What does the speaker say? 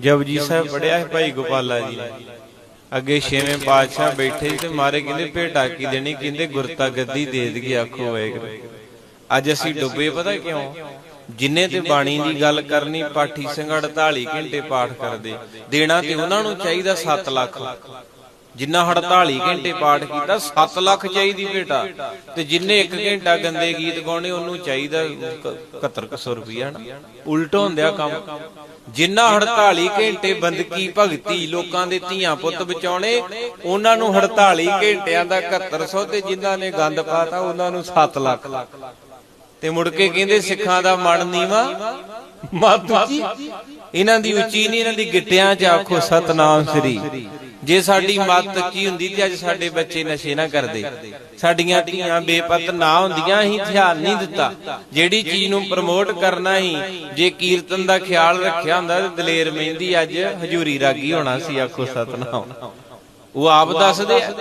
ਜਪਜੀ ਸਾਹਿਬ ਪੜਿਆ ਹੈ ਭਾਈ ਗੋਪਾਲਾ ਜੀ। ਅੱਗੇ ਛੇਵੇਂ ਪਾਤਸ਼ਾਹ ਬੈਠੇ ਤੇ ਮਾਰੇ ਕਹਿੰਦੇ ਭੇਟਾ ਕੀ ਦੇਣੀ, ਕਹਿੰਦੇ ਗੁਰਤਾ ਗੱਦੀ ਦੇ ਦਈਏ ਆਖੋ ਵਾਹਿਗੁਰੂ। ਅੱਜ ਅਸੀਂ ਡੁੱਬੇ, ਪਤਾ ਕਿਉਂ? ਜਿੰਨੇ ਤੇ ਬਾਣੀ ਦੀ ਗੱਲ ਕਰਨੀ, ਪਾਠੀ ਸਿੰਘ 48 ਘੰਟੇ ਪਾਠ ਕਰਦੇ। ਦੇਣਾ ਤੇ ਉਹਨਾਂ ਨੂੰ ਚਾਹੀਦਾ 7 ਲੱਖ। ਜਿੰਨਾ 48 ਘੰਟੇ ਪਾਠ ਕੀਤਾ 7 ਲੱਖ ਚਾਹੀਦੀ ਬੇਟਾ। ਤੇ ਜਿੰਨੇ 1 ਘੰਟਾ ਗੰਦੇ ਗੀਤ ਗਾਉਣੇ, ਉਹਨੂੰ ਚਾਹੀਦਾ 7100 ਰੁਪਿਆ ਨਾ ਉਲਟ ਹੁੰਦਿਆ ਕੰਮ। ਜਿੰਨਾ 48 ਘੰਟੇ ਬੰਦਕੀ ਭਗਤੀ ਲੋਕਾਂ ਦੇ ਧੀਆਂ ਪੁੱਤ ਬਚਾਉਣੇ, ਉਹਨਾਂ ਨੂੰ 48 ਘੰਟਿਆਂ ਦਾ 7100 ਤੇ ਜਿਨ੍ਹਾਂ ਨੇ ਗੰਦ ਪਾਤਾ, ਉਹਨਾਂ ਨੂੰ 7 ਲੱਖ। ਤੇ ਮੁੜ ਕੇ ਕਹਿੰਦੇ ਸਿੱਖਾਂ ਦਾ ਮਨ ਨੀਵਾ। ਮਤ ਇਹਨਾਂ ਦੀ ਉੱਚੀ ਨਹੀਂ ਇਹਨਾਂ ਦੀ ਗਿੱਟਿਆਂ 'ਚ ਆਖੋ ਸਤਨਾਮ ਸ੍ਰੀ। ਜੇ ਸਾਡੀ ਮਤ ਉੱਚੀ ਹੁੰਦੀ ਤੇ ਅੱਜ ਸਾਡੇ ਬੱਚੇ ਨਸ਼ੇ ਨਾ ਕਰਦੇ। ਸਾਡੀਆਂ ਧੀਆਂ ਬੇਪਤ ਨਾ ਹੁੰਦੀਆਂ ਅਸੀਂ ਧਿਆਨ ਨਹੀਂ ਦਿੱਤਾ। ਜਿਹੜੀ ਚੀਜ਼ ਨੂੰ ਪ੍ਰਮੋਟ ਕਰਨਾ ਹੀ ਜੇ ਕੀਰਤਨ ਦਾ ਖਿਆਲ ਰੱਖਿਆ ਹੁੰਦਾ ਤੇ ਦਲੇਰ ਮਹਿੰਦੀ ਅੱਜ ਹਜੂਰੀ ਰਾਗੀ ਹੋਣਾ ਸੀ ਆਖੋ ਸਤਨਾਮ। ਉਹ ਆਪ ਦੱਸਦੇ ਆ।